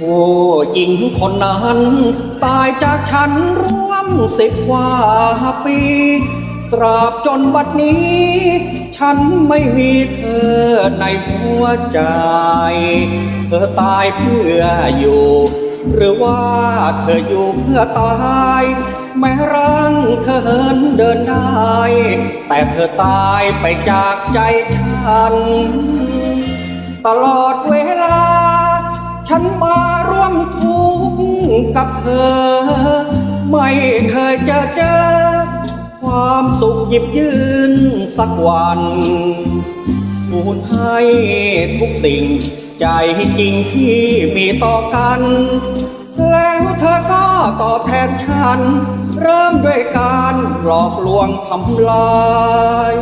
ผู้หญิงคนนั้น ตายจากฉันร่วมสิบกว่าปี ตราบจนบัดนี้ ฉันไม่มีเธอในหัวใจ เธอตายเพื่ออยู่ หรือว่าเธออยู่เพื่อตาย แม้ร่างเธอเหินเดินได้ แต่เธอตายไปจากใจฉัน ตลอดเว กับเธอ ไม่เคยจอเจอ ความสุขหยิบยืนสักวันพูดให้ทุกสิ่งใจจริงที่มีต่อกัน แล้วเธอก็ตอบแทนฉัน เริ่มด้วยการหลอกลวงทำลาย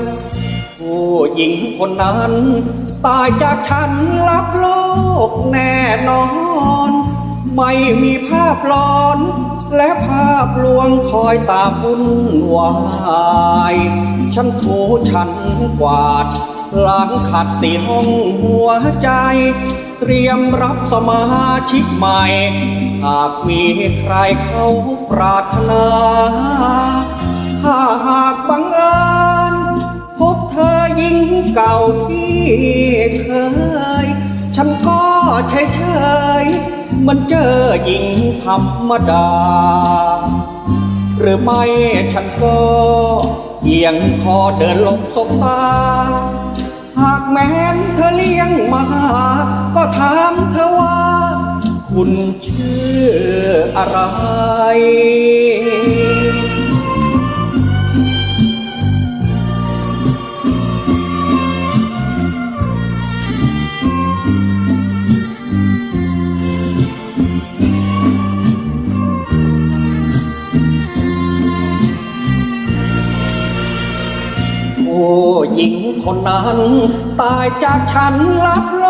ผู้หญิงคนนั้น ตายจากฉันลับโลกแน่นอน ไม่มีภาพหลอน และภาพลวงคอยตามวุ่นวายฉันโถฉันกวาดล้างขัดสีห้องหัวใจ เตรียมรับสมาชิกใหม่ หากมีใครเขาปรารถนา ถ้าหากบังเอิญพบเธอหญิงเก่าที่เคย เฉยเฉยๆมันเจอหญิงธรรมดา หรือไม่ฉันก็เอียงคอเดินหลบสบตา หากแม้นเธอเลี้ยงมา ก็ถามเธอว่า คุณชื่ออะไร ผู้หญิงคนนั้น ตายจากฉันลับโล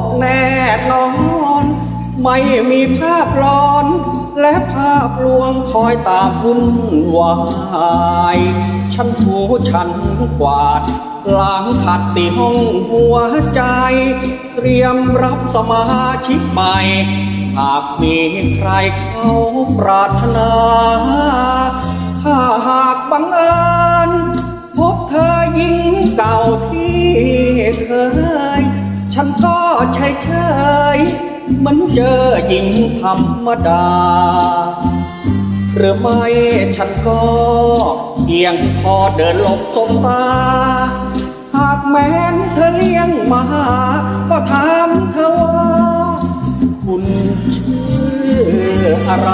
กแน่นอน ไม่มีภาพหลอน และภาพลวงคอยตามวุ่นวายฉันถูฉันกวาดล้างขัดสีห้องหัวใจ เตรียมรับสมาชิกใหม่ หากมีใครเขาปรารถนา ฉันก็เฉยเฉยๆเหมันเจอหญิงธรรมดา หรือไม่ฉันก็เอียงคอเดินหลบสบตา หากแม้นเธอเลี้ยงมา ก็ถามเธอว่า คุณชื่ออะไร